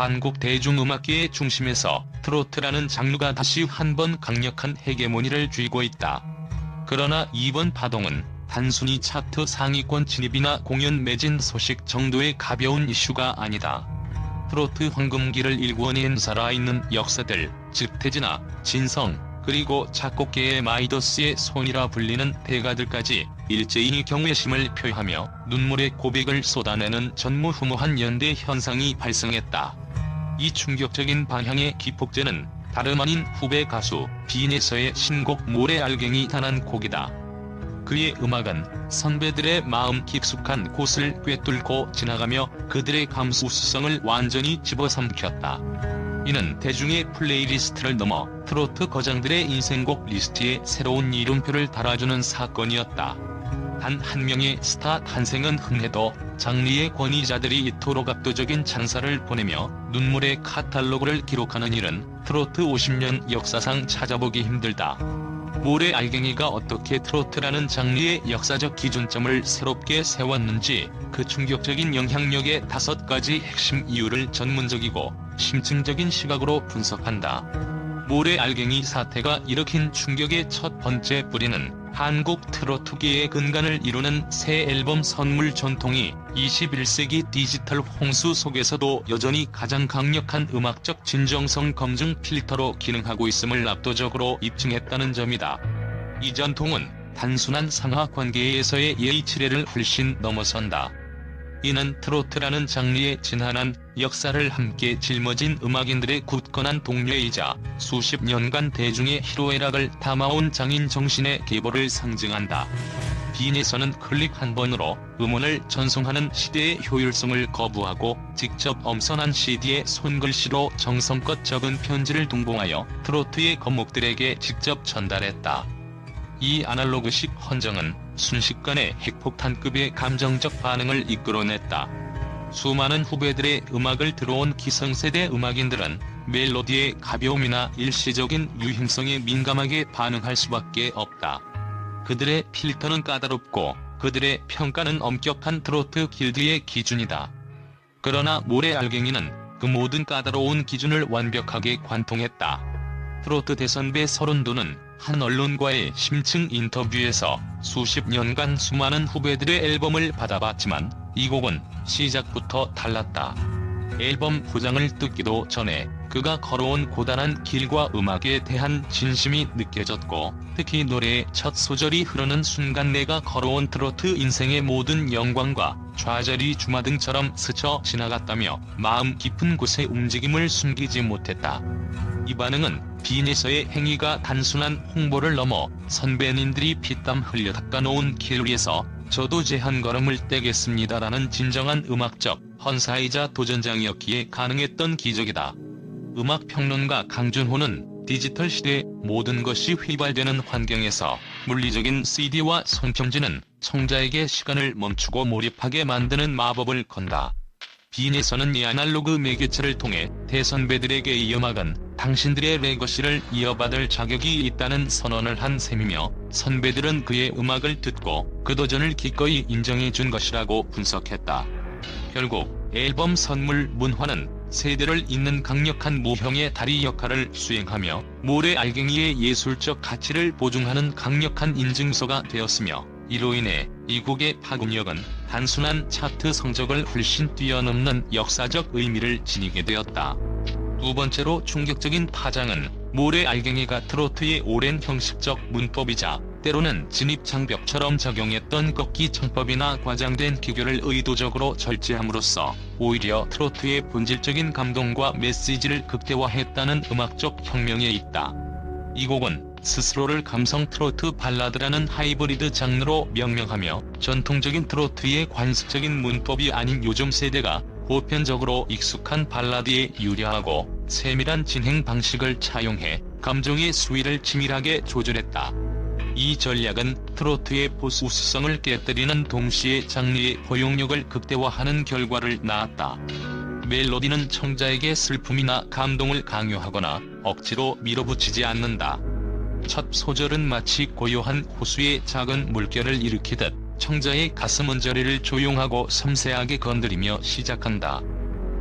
한국 대중음악계의 중심에서 트로트라는 장르가 다시 한번 강력한 헤게모니를 쥐고 있다. 그러나 이번 파동은 단순히 차트 상위권 진입이나 공연 매진 소식 정도의 가벼운 이슈가 아니다. 트로트 황금기를 일구어낸 살아있는 역사들, 즉 태진아, 진성, 그리고 작곡계의 마이더스의 손이라 불리는 대가들까지 일제히 경외심을 표하며 눈물의 고백을 쏟아내는 전무후무한 연대 현상이 발생했다. 이 충격적인 방향의 기폭제는 다름 아닌 후배 가수 빈에서의 신곡 모래 알갱이 단한 곡이다. 그의 음악은 선배들의 마음 깊숙한 곳을 꿰뚫고 지나가며 그들의 감수성을 완전히 집어삼켰다. 이는 대중의 플레이리스트를 넘어 트로트 거장들의 인생곡 리스트에 새로운 이름표를 달아주는 사건이었다. 단 한 명의 스타 탄생은 흔해도 장르의 권위자들이 이토록 압도적인 찬사를 보내며 눈물의 카탈로그를 기록하는 일은 트로트 50년 역사상 찾아보기 힘들다. 모래 알갱이가 어떻게 트로트라는 장르의 역사적 기준점을 새롭게 세웠는지 그 충격적인 영향력의 다섯 가지 핵심 이유를 전문적이고 심층적인 시각으로 분석한다. 모래 알갱이 사태가 일으킨 충격의 첫 번째 뿌리는 한국 트로트계의 근간을 이루는 새 앨범 선물 전통이 21세기 디지털 홍수 속에서도 여전히 가장 강력한 음악적 진정성 검증 필터로 기능하고 있음을 압도적으로 입증했다는 점이다. 이 전통은 단순한 상하 관계에서의 예의 치레를 훨씬 넘어선다. 이는 트로트라는 장르의 진한한 역사를 함께 짊어진 음악인들의 굳건한 동료이자 수십 년간 대중의 희로애락을 담아온 장인 정신의 계보를 상징한다. 빈에서는 클릭 한 번으로 음원을 전송하는 시대의 효율성을 거부하고 직접 엄선한 CD에 손글씨로 정성껏 적은 편지를 동봉하여 트로트의 건목들에게 직접 전달했다. 이 아날로그식 헌정은 순식간에 핵폭탄급의 감정적 반응을 이끌어냈다. 수많은 후배들의 음악을 들어온 기성세대 음악인들은 멜로디의 가벼움이나 일시적인 유행성에 민감하게 반응할 수밖에 없다. 그들의 필터는 까다롭고 그들의 평가는 엄격한 트로트 길드의 기준이다. 그러나 모래 알갱이는 그 모든 까다로운 기준을 완벽하게 관통했다. 트로트 대선배 서른도는 한 언론과의 심층 인터뷰에서 수십 년간 수많은 후배들의 앨범을 받아봤지만 이 곡은 시작부터 달랐다. 앨범 포장을 뜯기도 전에 그가 걸어온 고단한 길과 음악에 대한 진심이 느껴졌고 특히 노래의 첫 소절이 흐르는 순간 내가 걸어온 트로트 인생의 모든 영광과 좌절이 주마등처럼 스쳐 지나갔다며 마음 깊은 곳의 움직임을 숨기지 못했다. 이 반응은 빈에서의 행위가 단순한 홍보를 넘어 선배님들이 피땀 흘려 닦아놓은 길 위에서 저도 제 한 걸음을 떼겠습니다라는 진정한 음악적 헌사이자 도전장이었기에 가능했던 기적이다. 음악평론가 강준호는 디지털 시대 모든 것이 휘발되는 환경에서 물리적인 CD와 손편지는 청자에게 시간을 멈추고 몰입하게 만드는 마법을 건다. 빈에서는 이 아날로그 매개체를 통해 대선배들에게 이 음악은 당신들의 레거시를 이어받을 자격이 있다는 선언을 한 셈이며 선배들은 그의 음악을 듣고 그 도전을 기꺼이 인정해 준 것이라고 분석했다. 결국 앨범 선물 문화는 세대를 잇는 강력한 모형의 다리 역할을 수행하며 모래 알갱이의 예술적 가치를 보증하는 강력한 인증서가 되었으며 이로 인해 이 곡의 파급력은 단순한 차트 성적을 훨씬 뛰어넘는 역사적 의미를 지니게 되었다. 두 번째로 충격적인 파장은 모래 알갱이가 트로트의 오랜 형식적 문법이자 때로는 진입장벽처럼 적용했던 꺾기 창법이나 과장된 기교를 의도적으로 절제함으로써 오히려 트로트의 본질적인 감동과 메시지를 극대화했다는 음악적 혁명에 있다. 이 곡은 스스로를 감성 트로트 발라드라는 하이브리드 장르로 명명하며 전통적인 트로트의 관습적인 문법이 아닌 요즘 세대가 보편적으로 익숙한 발라드에 유려하고 세밀한 진행 방식을 차용해 감정의 수위를 치밀하게 조절했다. 이 전략은 트로트의 보수성을 깨뜨리는 동시에 장르의 포용력을 극대화하는 결과를 낳았다. 멜로디는 청자에게 슬픔이나 감동을 강요하거나 억지로 밀어붙이지 않는다. 첫 소절은 마치 고요한 호수의 작은 물결을 일으키듯 청자의 가슴 언저리를 조용하고 섬세하게 건드리며 시작한다.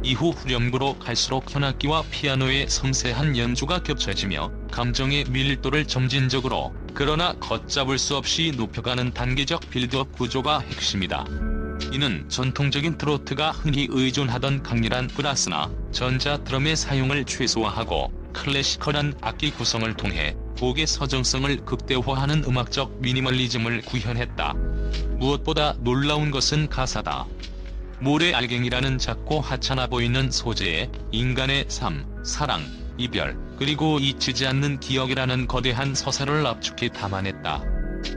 이후 후렴구로 갈수록 현악기와 피아노의 섬세한 연주가 겹쳐지며 감정의 밀도를 점진적으로 그러나 걷잡을 수 없이 높여가는 단계적 빌드업 구조가 핵심이다. 이는 전통적인 트로트가 흔히 의존하던 강렬한 브라스나 전자 드럼의 사용을 최소화하고 클래시컬한 악기 구성을 통해 곡의 서정성을 극대화하는 음악적 미니멀리즘을 구현했다. 무엇보다 놀라운 것은 가사다. 모래알갱이라는 작고 하찮아 보이는 소재에 인간의 삶, 사랑, 이별, 그리고 잊히지 않는 기억이라는 거대한 서사를 압축해 담아냈다.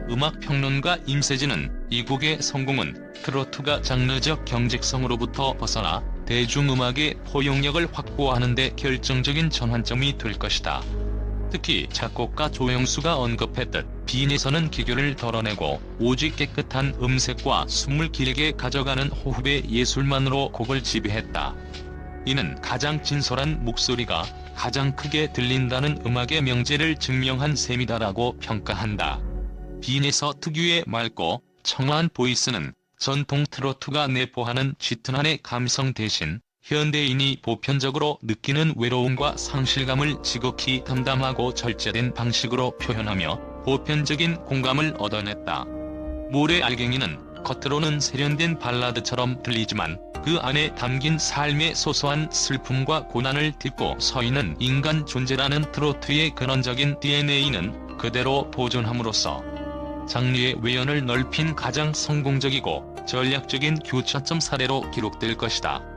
음악평론가 임세진은 이 곡의 성공은 트로트가 장르적 경직성으로부터 벗어나 대중음악의 포용력을 확보하는 데 결정적인 전환점이 될 것이다. 특히 작곡가 조영수가 언급했듯 빈에서는 기교를 덜어내고 오직 깨끗한 음색과 숨을 길게 가져가는 호흡의 예술만으로 곡을 지배했다. 이는 가장 진솔한 목소리가 가장 크게 들린다는 음악의 명제를 증명한 셈이다라고 평가한다. 빈에서 특유의 맑고 청아한 보이스는 전통 트로트가 내포하는 짙은 한의 감성 대신 현대인이 보편적으로 느끼는 외로움과 상실감을 지극히 담담하고 절제된 방식으로 표현하며 보편적인 공감을 얻어냈다. 모래 알갱이는 겉으로는 세련된 발라드처럼 들리지만 그 안에 담긴 삶의 소소한 슬픔과 고난을 딛고 서 있는 인간 존재라는 트로트의 근원적인 DNA는 그대로 보존함으로써 장르의 외연을 넓힌 가장 성공적이고 전략적인 교차점 사례로 기록될 것이다.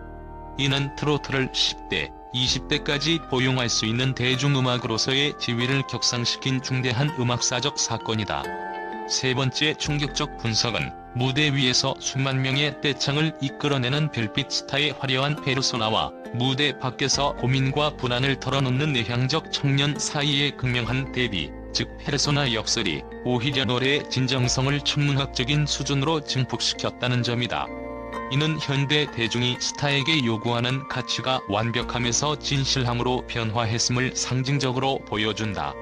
이는 트로트를 10대, 20대까지 포용할 수 있는 대중음악으로서의 지위를 격상시킨 중대한 음악사적 사건이다. 세 번째 충격적 분석은 무대 위에서 수만 명의 떼창을 이끌어내는 별빛 스타의 화려한 페르소나와 무대 밖에서 고민과 불안을 털어놓는 내향적 청년 사이의 극명한 대비, 즉 페르소나 역설이 오히려 노래의 진정성을 천문학적인 수준으로 증폭시켰다는 점이다. 이는 현대 대중이 스타에게 요구하는 가치가 완벽함에서 진실함으로 변화했음을 상징적으로 보여준다.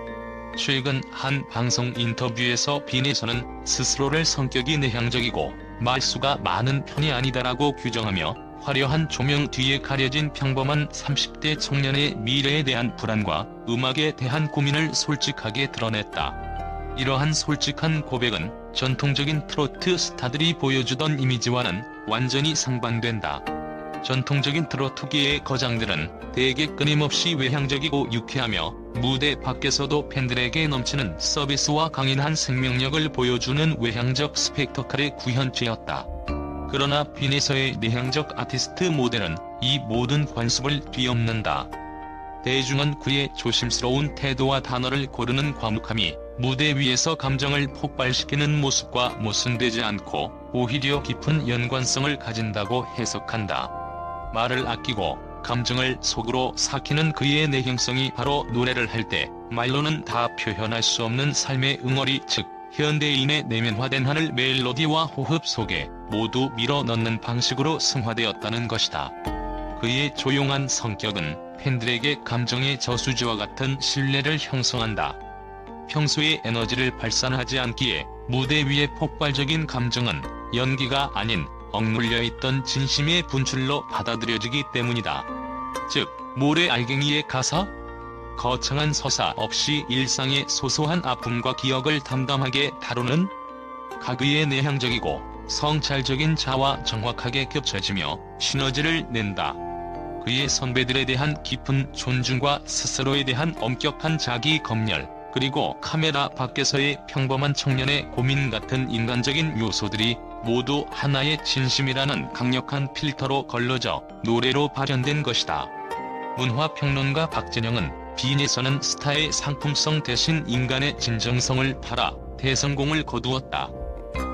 최근 한 방송 인터뷰에서 빈에서는 스스로를 성격이 내향적이고 말수가 많은 편이 아니다라고 규정하며 화려한 조명 뒤에 가려진 평범한 30대 청년의 미래에 대한 불안과 음악에 대한 고민을 솔직하게 드러냈다. 이러한 솔직한 고백은 전통적인 트로트 스타들이 보여주던 이미지와는 완전히 상반된다. 전통적인 트로트계의 거장들은 대개 끊임없이 외향적이고 유쾌하며 무대 밖에서도 팬들에게 넘치는 서비스와 강인한 생명력을 보여주는 외향적 스펙터클의 구현체였다. 그러나 빈에서의 내향적 아티스트 모델은 이 모든 관습을 뒤엎는다. 대중은 그의 조심스러운 태도와 단어를 고르는 과묵함이 무대 위에서 감정을 폭발시키는 모습과 모순되지 않고 오히려 깊은 연관성을 가진다고 해석한다. 말을 아끼고 감정을 속으로 삭히는 그의 내형성이 바로 노래를 할 때 말로는 다 표현할 수 없는 삶의 응어리 즉 현대인의 내면화된 하늘 멜로디와 호흡 속에 모두 밀어 넣는 방식으로 승화되었다는 것이다. 그의 조용한 성격은 팬들에게 감정의 저수지와 같은 신뢰를 형성한다. 평소에 에너지를 발산하지 않기에 무대 위의 폭발적인 감정은 연기가 아닌 억눌려 있던 진심의 분출로 받아들여지기 때문이다. 즉, 모래 알갱이의 가사? 거창한 서사 없이 일상의 소소한 아픔과 기억을 담담하게 다루는 가그의 내향적이고 성찰적인 자와 정확하게 겹쳐지며 시너지를 낸다. 그의 선배들에 대한 깊은 존중과 스스로에 대한 엄격한 자기 검열, 그리고 카메라 밖에서의 평범한 청년의 고민 같은 인간적인 요소들이 모두 하나의 진심이라는 강력한 필터로 걸러져 노래로 발현된 것이다. 문화평론가 박진영은 빈에서는 스타의 상품성 대신 인간의 진정성을 팔아 대성공을 거두었다.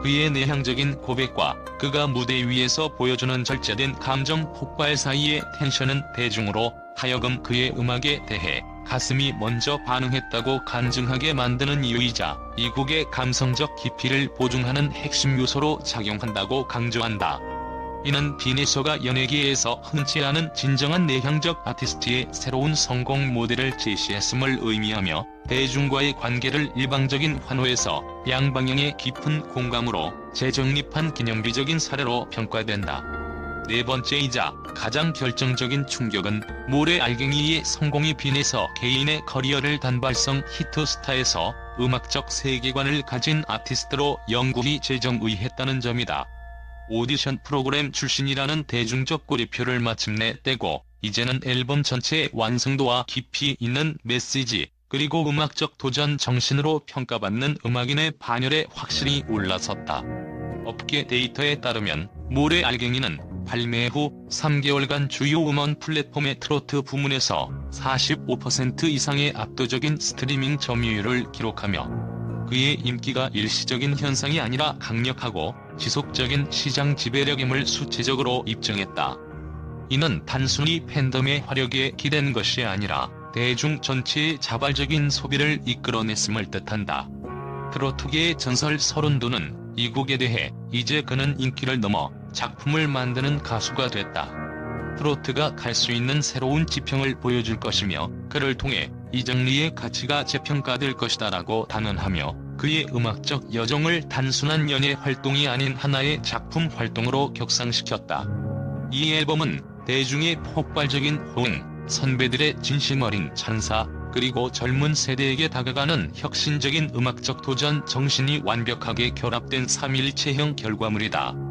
그의 내향적인 고백과 그가 무대 위에서 보여주는 절제된 감정 폭발 사이의 텐션은 대중으로 하여금 그의 음악에 대해 가슴이 먼저 반응했다고 간증하게 만드는 이유이자 이 곡의 감성적 깊이를 보증하는 핵심 요소로 작용한다고 강조한다. 이는 비네소가 연예계에서 흔치 않은 진정한 내향적 아티스트의 새로운 성공 모델을 제시했음을 의미하며 대중과의 관계를 일방적인 환호에서 양방향의 깊은 공감으로 재정립한 기념비적인 사례로 평가된다. 네 번째이자 가장 결정적인 충격은 모래 알갱이의 성공이 빈에서 개인의 커리어를 단발성 히트스타에서 음악적 세계관을 가진 아티스트로 영국이 제정의했다는 점이다. 오디션 프로그램 출신이라는 대중적 꼬리표를 마침내 떼고 이제는 앨범 전체의 완성도와 깊이 있는 메시지 그리고 음악적 도전 정신으로 평가받는 음악인의 반열에 확실히 올라섰다. 업계 데이터에 따르면 모래 알갱이는 발매 후 3개월간 주요 음원 플랫폼의 트로트 부문에서 45% 이상의 압도적인 스트리밍 점유율을 기록하며 그의 인기가 일시적인 현상이 아니라 강력하고 지속적인 시장 지배력임을 수치적으로 입증했다. 이는 단순히 팬덤의 화력에 기댄 것이 아니라 대중 전체의 자발적인 소비를 이끌어냈음을 뜻한다. 트로트계의 전설 서른도는 이 곡에 대해 이제 그는 인기를 넘어 작품을 만드는 가수가 됐다. 트로트가 갈 수 있는 새로운 지평을 보여줄 것이며 그를 통해 이 장르의 가치가 재평가될 것이다 라고 단언하며 그의 음악적 여정을 단순한 연예 활동이 아닌 하나의 작품 활동으로 격상시켰다. 이 앨범은 대중의 폭발적인 호응, 선배들의 진심 어린 찬사, 그리고 젊은 세대에게 다가가는 혁신적인 음악적 도전 정신이 완벽하게 결합된 3일체형 결과물이다.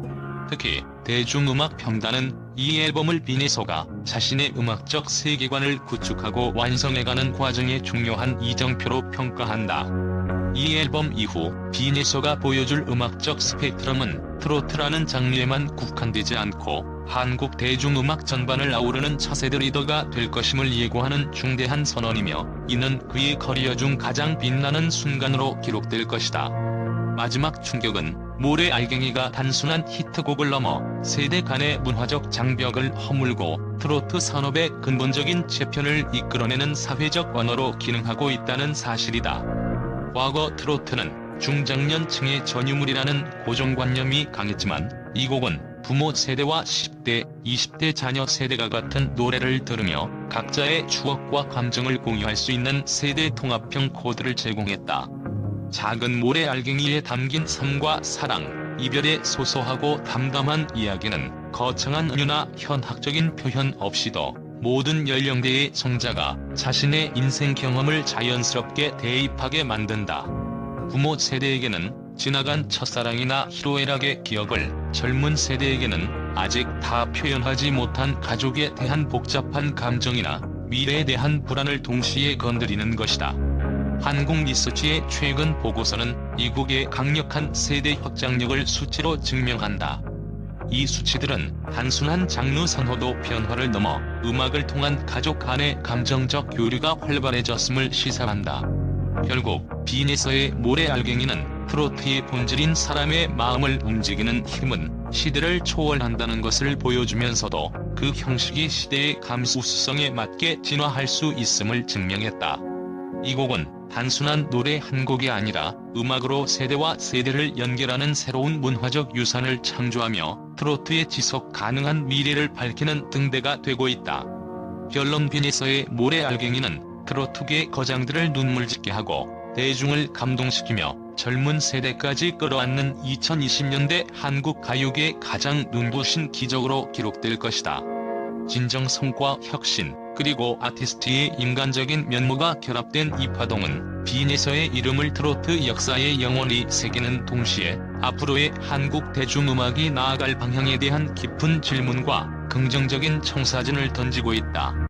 특히 대중음악 평단은 이 앨범을 비네소가 자신의 음악적 세계관을 구축하고 완성해가는 과정의 중요한 이정표로 평가한다. 이 앨범 이후 비네소가 보여줄 음악적 스펙트럼은 트로트라는 장르에만 국한되지 않고 한국 대중음악 전반을 아우르는 차세대 리더가 될 것임을 예고하는 중대한 선언이며 이는 그의 커리어 중 가장 빛나는 순간으로 기록될 것이다. 마지막 충격은 모래 알갱이가 단순한 히트곡을 넘어 세대 간의 문화적 장벽을 허물고 트로트 산업의 근본적인 재편을 이끌어내는 사회적 언어로 기능하고 있다는 사실이다. 과거 트로트는 중장년층의 전유물이라는 고정관념이 강했지만 이 곡은 부모 세대와 10대, 20대 자녀 세대가 같은 노래를 들으며 각자의 추억과 감정을 공유할 수 있는 세대 통합형 코드를 제공했다. 작은 모래 알갱이에 담긴 삶과 사랑, 이별의 소소하고 담담한 이야기는 거창한 은유나 현학적인 표현 없이도 모든 연령대의 성자가 자신의 인생 경험을 자연스럽게 대입하게 만든다. 부모 세대에게는 지나간 첫사랑이나 희로애락의 기억을 젊은 세대에게는 아직 다 표현하지 못한 가족에 대한 복잡한 감정이나 미래에 대한 불안을 동시에 건드리는 것이다. 한국 리서치의 최근 보고서는 이국의 강력한 세대 확장력을 수치로 증명한다. 이 수치들은 단순한 장르 선호도 변화를 넘어 음악을 통한 가족 간의 감정적 교류가 활발해졌음을 시사한다. 결국 빈에서의 모래 알갱이는 트로트의 본질인 사람의 마음을 움직이는 힘은 시대를 초월한다는 것을 보여주면서도 그 형식이 시대의 감수성에 맞게 진화할 수 있음을 증명했다. 이 곡은 단순한 노래 한 곡이 아니라 음악으로 세대와 세대를 연결하는 새로운 문화적 유산을 창조하며 트로트의 지속 가능한 미래를 밝히는 등대가 되고 있다. 결론 빈에서의 모래 알갱이는 트로트계 거장들을 눈물짓게 하고 대중을 감동시키며 젊은 세대까지 끌어안는 2020년대 한국 가요계 가장 눈부신 기적으로 기록될 것이다. 진정성과 혁신, 그리고 아티스트의 인간적인 면모가 결합된 이 파동은 빈에서의 이름을 트로트 역사에 영원히 새기는 동시에 앞으로의 한국 대중음악이 나아갈 방향에 대한 깊은 질문과 긍정적인 청사진을 던지고 있다.